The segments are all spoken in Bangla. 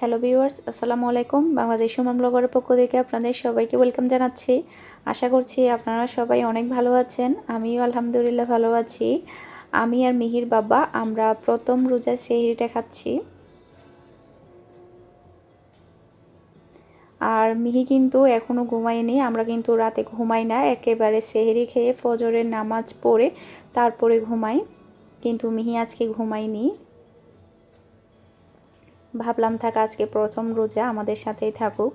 হ্যালো ভিউয়ার্স আসসালামু আলাইকুম। বাংলাদেশ সুমন পক্ষ থেকে আপনাদের সবাইকে ওয়েলকাম জানাচ্ছি। আশা করছি আপনারা সবাই অনেক ভালো আছেন। আমিও আলহামদুলিল্লাহ ভালো আছি। আমি আর মিহির বাবা, আমরা প্রথম রোজার সেহরিটা খাচ্ছি। আর মিহি কিন্তু এখনও ঘুমায়নি, আমরা কিন্তু রাতে ঘুমাই না, একেবারে সেহরি খেয়ে ফজরের নামাজ পড়ে তারপরে ঘুমাই। কিন্তু মিহি আজকে ঘুমায়নি। ভাবলাম থাক, আজকে প্রথম রোজা আমাদের সাথেই থাকুক।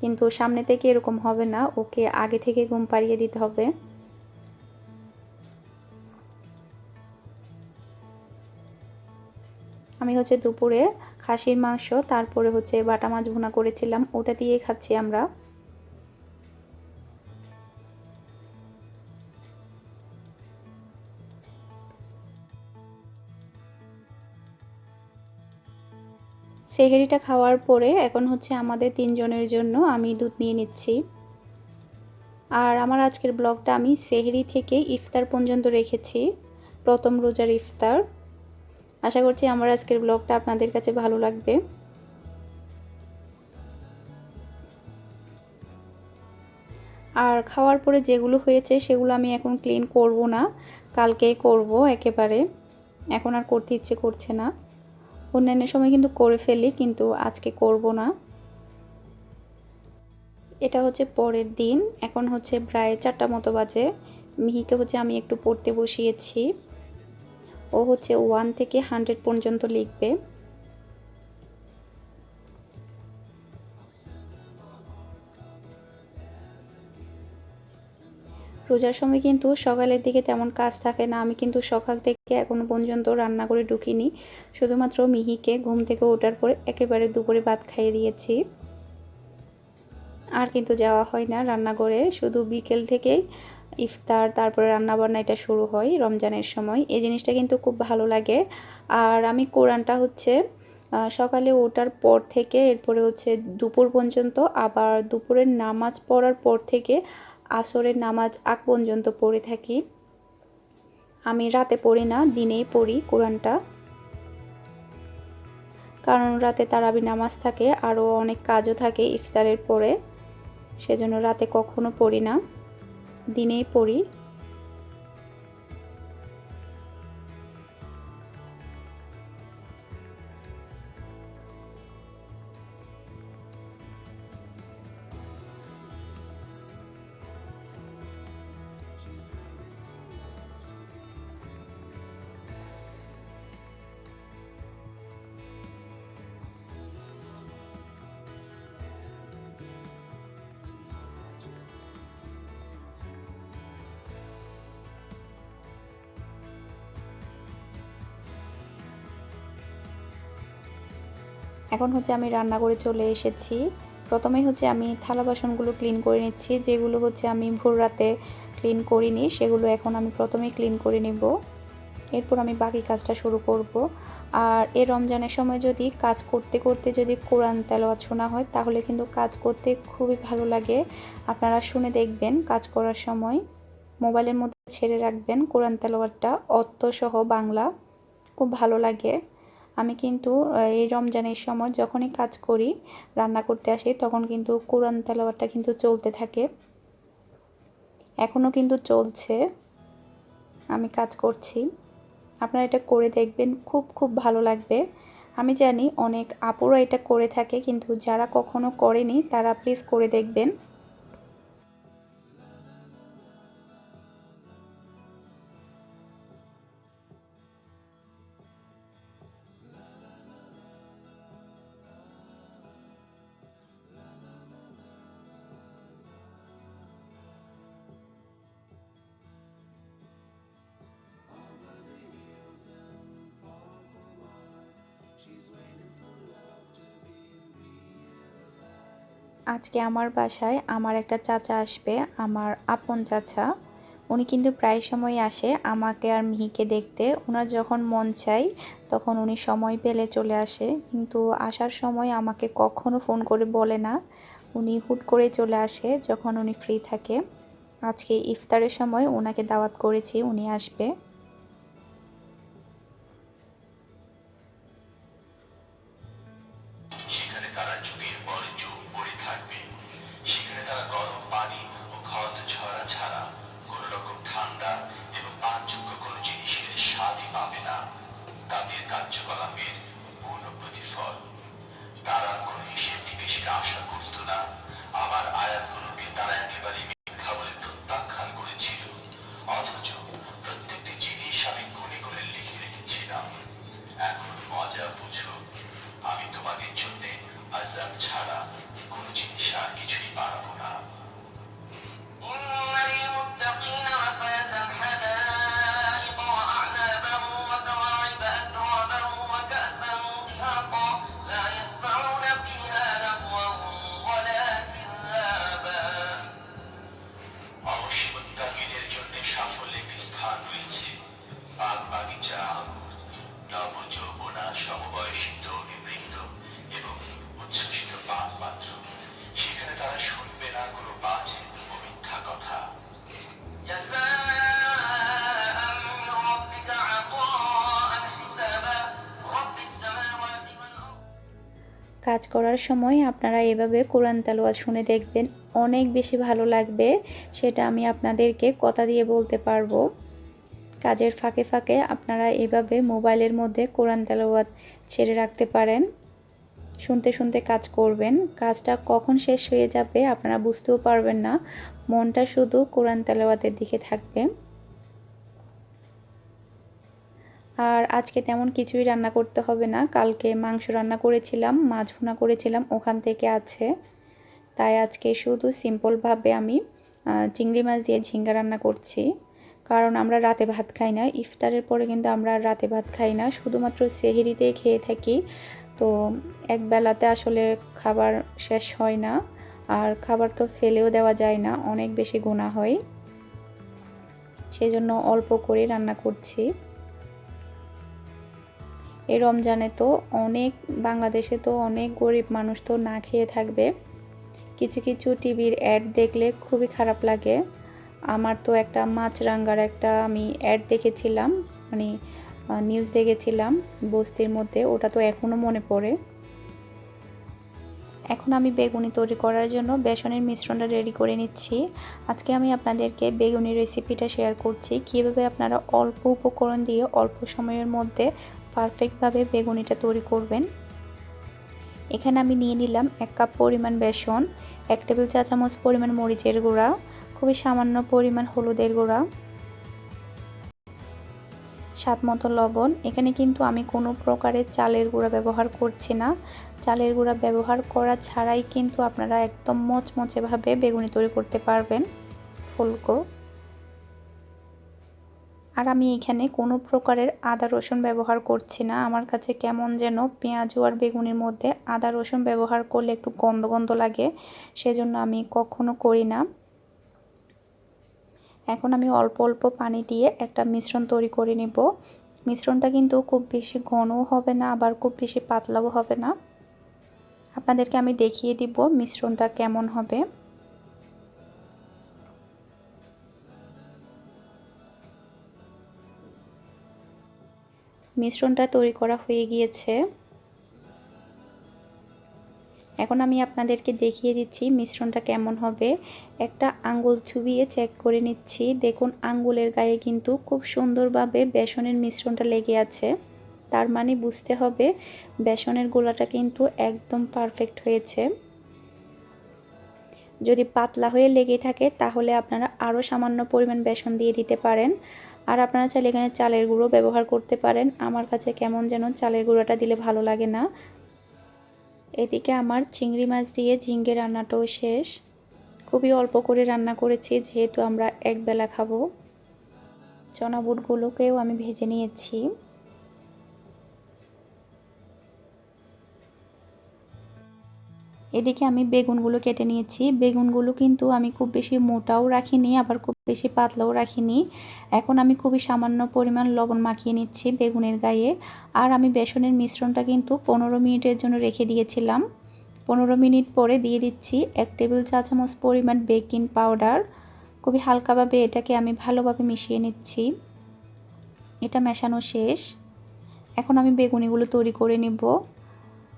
কিন্তু সামনে থেকে এরকম হবে না, ওকে আগে থেকে ঘুম পাড়িয়ে দিতে হবে। আমি হচ্ছে দুপুরে খাসির মাংস, তারপরে হচ্ছে বাটা মাছ ভুনা করেছিলাম, ওটা দিয়ে খাচ্ছি আমরা। সেহেরিটা খাওয়ার পরে এখন হচ্ছে আমাদের তিনজনের জন্য আমি দুধ নিয়ে নিচ্ছি। আর আমার আজকের ব্লগটা আমি সেহেরি থেকে ইফতার পর্যন্ত রেখেছি, প্রথম রোজার ইফতার। আশা করছি আমার আজকের ব্লগটা আপনাদের কাছে ভালো লাগবে। আর খাওয়ার পরে যেগুলো হয়েছে সেগুলো আমি এখন ক্লিন করব না, কালকেই করব একেবারে। এখন আর করতে ইচ্ছে করছে না। অন্যান্য সময় কিন্তু করে ফেলি, কিন্তু আজকে করব না। এটা হচ্ছে পরের দিন, এখন হচ্ছে প্রায় চারটা মতো বাজে। মিহিকে হচ্ছে আমি একটু পড়তে বসিয়েছি। ও হচ্ছে ওয়ান থেকে হান্ড্রেড পর্যন্ত লিখবে। রোজার সময় কিন্তু সকালের দিকে তেমন কাজ থাকে না। আমি কিন্তু সকাল থেকে এখনও পর্যন্ত রান্না করে ঢুকিনি। শুধুমাত্র মিহিকে ঘুম থেকে ওঠার পর একেবারে দুপুরে ভাত খাইয়ে দিয়েছি। আর কিন্তু যাওয়া হয় না রান্নাঘরে। শুধু বিকেল থেকেই ইফতার, তারপরে রান্নাবান্না এটা শুরু হয় রমজানের সময়। এই জিনিসটা কিন্তু খুব ভালো লাগে। আর আমি কোরআনটা হচ্ছে সকালে ওঠার পর থেকে, এরপরে হচ্ছে দুপুর পর্যন্ত, আবার দুপুরের নামাজ পড়ার পর থেকে আসরের নামাজ আগ পর্যন্ত পড়ে থাকি। আমি রাতে পড়ি না, দিনেই পড়ি কোরআনটা। কারণ রাতে তারাবি নামাজ থাকে, আরও অনেক কাজও থাকে ইফতারের পরে। সেজন্য রাতে কখনো পড়ি না, দিনেই পড়ি। এখন হচ্ছে আমি রান্না করে চলে এসেছি। প্রথমেই হচ্ছে আমি থালা বাসনগুলো ক্লিন করে নিচ্ছি, যেগুলো হচ্ছে আমি ভোর রাতে ক্লিন করিনি, সেগুলো এখন আমি প্রথমেই ক্লিন করে নেব। এরপর আমি বাকি কাজটা শুরু করব। আর এ রমজানের সময় যদি কাজ করতে করতে যদি কোরআন তেলাওয়াত শোনা হয়, তাহলে কিন্তু কাজ করতে খুবই ভালো লাগে। আপনারা শুনে দেখবেন কাজ করার সময়। মোবাইলের মধ্যে ছেড়ে রাখবেন কোরআন তেলাওয়াতটা, অর্থসহ বাংলা, খুব ভালো লাগে। আমি কিন্তু এই রমজানের সময় যখনই কাজ করি, রান্না করতে আসি, তখন কিন্তু কোরআন তেলাওয়াতটা কিন্তু চলতে থাকে। এখনও কিন্তু চলছে। আমি কাজ করছি। আপনারা এটা করে দেখবেন, খুব খুব ভালো লাগবে। আমি জানি অনেক আপুরা এটা করে থাকে, কিন্তু যারা কখনো করেনি, তারা প্লিজ করে দেখবেন। আজকে আমার বাসায় আমার একটা চাচা আসবে, আমার আপন চাচা। উনি কিন্তু প্রায় সময় আসে আমাকে আর মিহিকে দেখতে। ওনার যখন মন চাই, তখন উনি সময় পেলে চলে আসে। কিন্তু আসার সময় আমাকে কখনো ফোন করে বলে না। উনি হুট করে চলে আসে যখন উনি ফ্রি থাকে। আজকে ইফতারের সময় ওনাকে দাওয়াত করেছি, উনি আসবে। সেটা আশা করত না। আমার আয়াতগুলোকে তারা একেবারেই কাজ করার সময় আপনারা এভাবে কোরআন তেলাওয়াত শুনে দেখবেন। অনেক বেশি ভালো লাগবে, সেটা আমি আপনাদেরকে কথা দিয়ে বলতে পারব। কাজের ফাঁকে ফাঁকে আপনারা এভাবে মোবাইলের মধ্যে কোরআন তেলাওয়াত ছেড়ে রাখতে পারেন। শুনতে শুনতে কাজ করবেন। কাজটা কখন শেষ হয়ে যাবে আপনারা বুঝতেও পারবেন না। মনটা শুধু কোরআন তেলাওয়াতের দিকে থাকবে। আর আজকে তেমন কিছুই রান্না করতে হবে না। কালকে মাংস রান্না করেছিলাম, মাছ ভুনা করেছিলাম, ওখান থেকে আছে। তাই আজকে শুধু সিম্পলভাবে আমি চিংড়ি মাছ দিয়ে ঝিঙ্গা রান্না করছি। কারণ আমরা রাতে ভাত খাই না, ইফতারের পরে কিন্তু আমরা রাতে ভাত খাই না। শুধুমাত্র সেহেরিতেই খেয়ে থাকি। তো এক বেলাতে আসলে খাবার শেষ হয় না, আর খাবার তো ফেলেও দেওয়া যায় না, অনেক বেশি গুণা হয়। সেজন্য অল্প করে রান্না করছি। এই রমজানে তো অনেক, বাংলাদেশে তো অনেক গরিব মানুষ তো না খেয়ে থাকবে। কিছু কিছু টিভির অ্যাড দেখলে খুবই খারাপ লাগে। আমার তো একটা মাছরাঙ্গার একটা আমি অ্যাড দেখেছিলাম মানে নিউজ দেখেছিলাম বস্তির মধ্যে, ওটা তো এখনও মনে পড়ে। এখন আমি বেগুনি তৈরি করার জন্য বেসনের মিশ্রণটা রেডি করে নিচ্ছি। আজকে আমি আপনাদেরকে বেগুনি রেসিপিটা শেয়ার করছি। কীভাবে আপনারা অল্প উপকরণ দিয়ে অল্প সময়ের মধ্যে পারফেক্টভাবে বেগুনিটা তৈরি করবেন। এখানে আমি নিয়ে নিলাম এক কাপ পরিমাণ বেসন, এক টেবিল চা চামচ পরিমাণ মরিচের গুঁড়া, খুবই সামান্য পরিমাণ হলুদের গুঁড়া, স্বাদ মতো লবণ। এখানে কিন্তু আমি কোনো প্রকারের চালের গুঁড়া ব্যবহার করছি না। চালের গুঁড়া ব্যবহার করা ছাড়াই কিন্তু আপনারা একদম মচমচেভাবে বেগুনি তৈরি করতে পারবেন, ফুলকো। আর আমি এখানে কোনো প্রকারের আদা রসুন ব্যবহার করছি না। আমার কাছে কেমন যেন পেঁয়াজ আর বেগুনের মধ্যে আদা রসুন ব্যবহার করলে একটু গন্ধ গন্ধ লাগে, সেজন্য আমি কখনো করি না। এখন আমি অল্প অল্প পানি দিয়ে একটা মিশ্রণ তৈরি করে নেব। মিশ্রণটা কিন্তু খুব বেশি ঘনও হবে না, আবার খুব বেশি পাতলাও হবে না। আপনাদেরকে আমি দেখিয়ে দিব মিশ্রণটা কেমন হবে। মিশ্রণটা তৈরি করা হয়ে গিয়েছে। এখন আমি আপনাদেরকে দেখিয়ে দিচ্ছি মিশ্রণটা কেমন হবে। একটা আঙ্গুল চুবিয়ে চেক করে নিচ্ছি। দেখুন, আঙ্গুলের গায়ে কিন্তু খুব সুন্দরভাবে বেসনের মিশ্রণটা লেগে আছে। তার মানে বুঝতে হবে বেসনের গোলাটা কিন্তু একদম পারফেক্ট হয়েছে। যদি পাতলা হয়ে লেগে থাকে, তাহলে আপনারা আরও সামান্য পরিমাণ বেসন দিয়ে দিতে পারেন। আর আপনারা চাইলে এখানে চালের গুঁড়ো ব্যবহার করতে পারেন। আমার কাছে কেমন যেন চালের গুঁড়োটা দিলে ভালো লাগে না। এদিকে আমার চিংড়ি মাছ দিয়ে ঝিঙ্গে রান্নাটাও শেষ। খুবই অল্প করে রান্না করেছি, যেহেতু আমরা একবেলা খাব। চনা বুটগুলোকেও আমি ভেজে নিয়েছি। এদিকে আমি বেগুনগুলো কেটে নিয়েছি। বেগুনগুলো কিন্তু আমি খুব বেশি মোটাও রাখিনি, আবার খুব বেশি পাতলাও রাখিনি। এখন আমি খুবই সামান্য পরিমাণ লবণ মাখিয়ে নিচ্ছি বেগুনের গায়ে। আর আমি বেসনের মিশ্রণটা কিন্তু পনেরো মিনিটের জন্য রেখে দিয়েছিলাম। পনেরো মিনিট পরে দিয়ে দিচ্ছি এক টেবিল চা চামচ পরিমাণ বেকিং পাউডার। খুবই হালকাভাবে এটাকে আমি ভালোভাবে মিশিয়ে নিচ্ছি। এটা মেশানো শেষ। এখন আমি বেগুনিগুলো তৈরি করে নিব।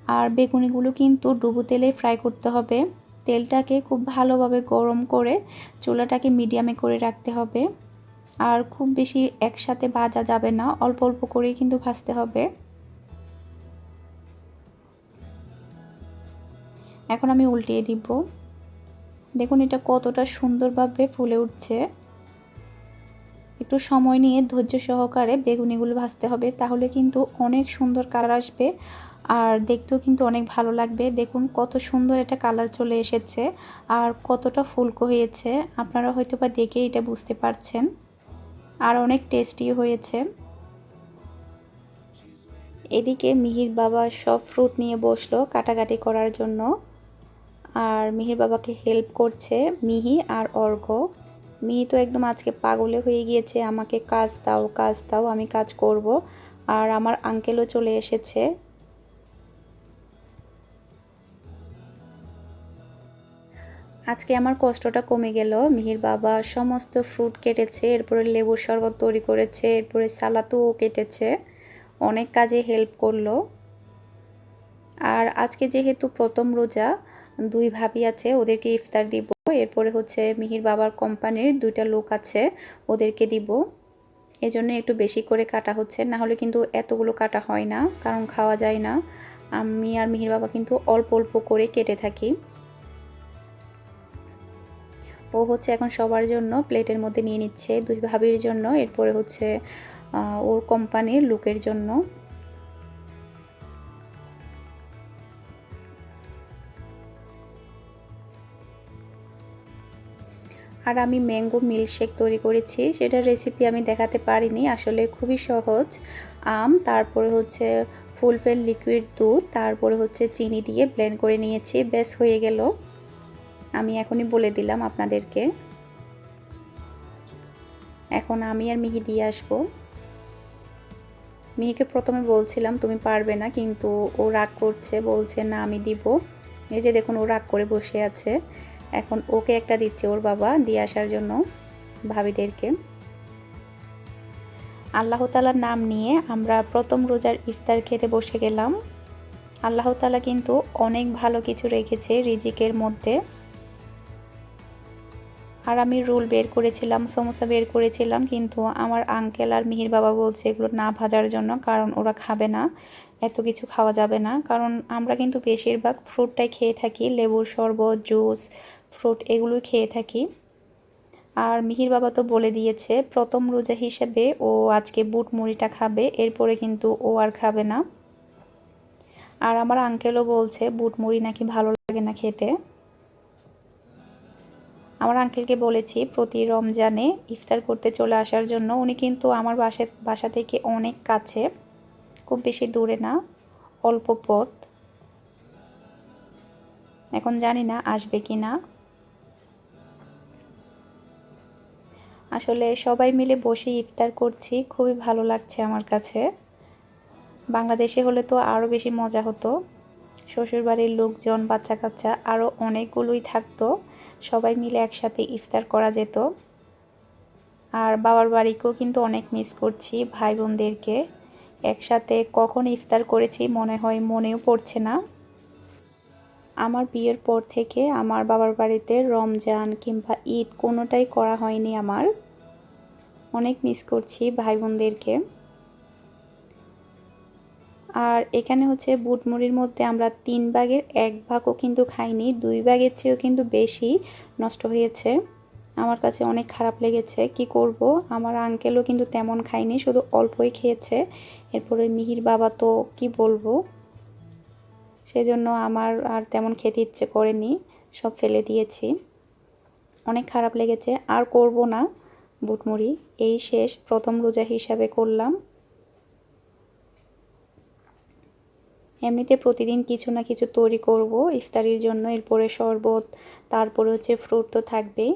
আর বেগুনিগুলো কিন্তু ডুবো তেলে ফ্রাই করতে হবে। তেলটাকে খুব ভালোভাবে গরম করে চুলাটাকে মিডিয়ামে করে রাখতে হবে। আর খুব বেশি একসাথে ভাজা যাবে না, অল্প অল্প করেই কিন্তু ভাজতে হবে। এখন আমি উল্টিয়ে দিব। দেখুন এটা কতটা সুন্দরভাবে ফুলে উঠছে। একটু সময় নিয়ে ধৈর্য সহকারে বেগুনিগুলো ভাজতে হবে, তাহলে কিন্তু অনেক সুন্দর কালার আসবে। আর দেখতেও কিন্তু অনেক ভালো লাগবে। দেখুন কত সুন্দর একটা কালার চলে এসেছে আর কতটা ফুলকো হয়েছে। আপনারা হয়তো বা দেখে এটা বুঝতে পারছেন। আর অনেক টেস্টি হয়েছে। এদিকে মিহির বাবা সব ফ্রুট নিয়ে বসল কাটাকাটি করার জন্য। আর মিহির বাবাকে হেল্প করছে মিহি আর অর্ঘ। মিহি তো একদম আজকে পাগলে হয়ে গিয়েছে, আমাকে কাজ দাও কাজ দাও, আমি কাজ করব। আর আমার আঙ্কেলও চলে এসেছে। আজকে আমার কষ্টটা কমে গেল। মিহির বাবা সমস্ত ফ্রুট কেটেছে, এরপরে লেবুর শরবত তৈরি করেছে, এরপরে সালাতুও কেটেছে। অনেক কাজে হেল্প করল। আর আজকে যেহেতু প্রথম রোজা, দুই ভাবি আছে, ওদেরকে ইফতার দিব। এরপরে হচ্ছে মিহির বাবার কোম্পানির দুইটা লোক আছে, ওদেরকে দিব। এজন্য একটু বেশি করে কাটা হচ্ছে। না হলে কিন্তু এতগুলো কাটা হয় না, কারণ খাওয়া যায় না। আমি আর মিহির বাবা কিন্তু অল্প অল্প করে কেটে থাকি। ও হচ্ছে এখন সবার জন্য প্লেটের মধ্যে নিয়ে নিচ্ছে, দুই ভাবির জন্য, এরপরে হচ্ছে ওর কোম্পানির লুকের জন্য। আর আমি ম্যাঙ্গো মিল্কশেক তৈরি করেছি, সেটার রেসিপি আমি দেখাতে পারিনি, আসলে খুবই সহজ। আম, তারপরে হচ্ছে ফুল ফেল লিকুইড দুধ, তারপরে হচ্ছে চিনি দিয়ে ব্লেন্ড করে নিয়েছি বেশ হয়ে গেল। আমি এখনই বলে দিলাম আপনাদেরকে। এখন আমি আর মিহি দিয়ে আসব। মিহিকে প্রথমে বলছিলাম, তুমি পারবে না। কিন্তু ও রাগ করছে, বলছে, না, আমি দিব। এই যে দেখুন, ও রাগ করে বসে আছে। এখন ওকে একটা দিচ্ছে ওর বাবা দিয়ে আসার জন্য ভাবিদেরকে। আল্লাহ তালার নাম নিয়ে আমরা প্রথম রোজার ইফতার খেতে বসে গেলাম। আল্লাহ তালা কিন্তু অনেক ভালো কিছু রেখেছে রিজিকের মধ্যে। আর আমি রোল বের করেছিলাম, সমোসা বের করেছিলাম, কিন্তু আমার আঙ্কেল আর মিহির বাবা বলছে এগুলো না ভাজার জন্য, কারণ ওরা খাবে না, এত কিছু খাওয়া যাবে না। কারণ আমরা কিন্তু বেশিরভাগ ফ্রুটটাই খেয়ে থাকি লেবুর শরবত জুস ফ্রুট এগুলো খেয়ে থাকি। আর মিহির বাবা তো বলে দিয়েছে, প্রথম রোজা হিসেবে ও আজকে বুট মুড়িটা খাবে, এরপরে কিন্তু ও আর খাবে না। আর আমার আঙ্কেলও বলছে, বুট মুড়ি নাকি ভালো লাগে না খেতে। আমার আঙ্কেলকে বলেছি, প্রতি রমজানে ইফতার করতে চলে আসার জন্য উনি কিন্তু আমার বাসা বাসা থেকে অনেক কাছে, খুব বেশি দূরে না, অল্প পথ। এখন জানি না আসবে কি না। আসলে সবাই মিলে বসে ইফতার করছি, খুবই ভালো লাগছে আমার কাছে। বাংলাদেশে হলে তো আরও বেশি মজা হতো। শ্বশুরবাড়ির লোকজন বাচ্চা কাচ্চা আরও অনেকগুলোই থাকতো। সবাই মিলে একসাথে ইফতার করা যেত। আর বাবার বাড়িকেও কিন্তু অনেক মিস করছি ভাই বোনদেরকে একসাথে কখন ইফতার করেছি মনে হয় মনেও পড়ছে না। আমার বিয়ের পর থেকে আমার বাবার বাড়িতে রমজান কিংবা ঈদ কোনোটাই করা হয়নি আমার। অনেক মিস করছি ভাই বোনদেরকে আর এখানে হচ্ছে বুটমুড়ির মধ্যে আমরা তিন ভাগের এক ভাগও কিন্তু খাইনি, দুই ভাগের চেয়েও কিন্তু বেশি নষ্ট হয়েছে। আমার কাছে অনেক খারাপ লেগেছে, কি করব? আমার আঙ্কেলও কিন্তু তেমন খায়নি, শুধু অল্পই খেয়েছে। এরপরে মিহির বাবা তো কি বলব? সেজন্য আমার আর তেমন খেতে ইচ্ছে করেনি, সব ফেলে দিয়েছি। অনেক খারাপ লেগেছে, আর করব না বুটমুড়ি। এই শেষ, প্রথম রোজা হিসাবে করলাম। এমনিতে প্রতিদিন কিছু না কিছু তৈরি করব, ইফতারির জন্য, এরপরে শরবত, তারপরে হচ্ছে ফ্রুট তো থাকবেই।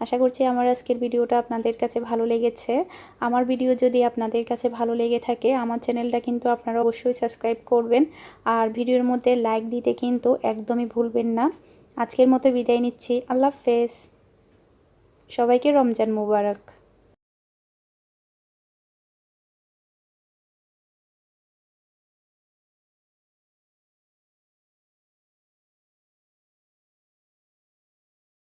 আশা করছি আমার আজকের ভিডিওটা আপনাদের কাছে ভালো লেগেছে। আমার ভিডিও যদি আপনাদের কাছে ভালো লেগে থাকে, আমার চ্যানেলটা কিন্তু আপনারা অবশ্যই সাবস্ক্রাইব করবেন। আর ভিডিওর মধ্যে লাইক দিতে কিন্তু একদমই ভুলবেন না। আজকের মতো বিদায় নিচ্ছি। আল্লাহ হাফেজ। সবাইকে রমজান মুবারক।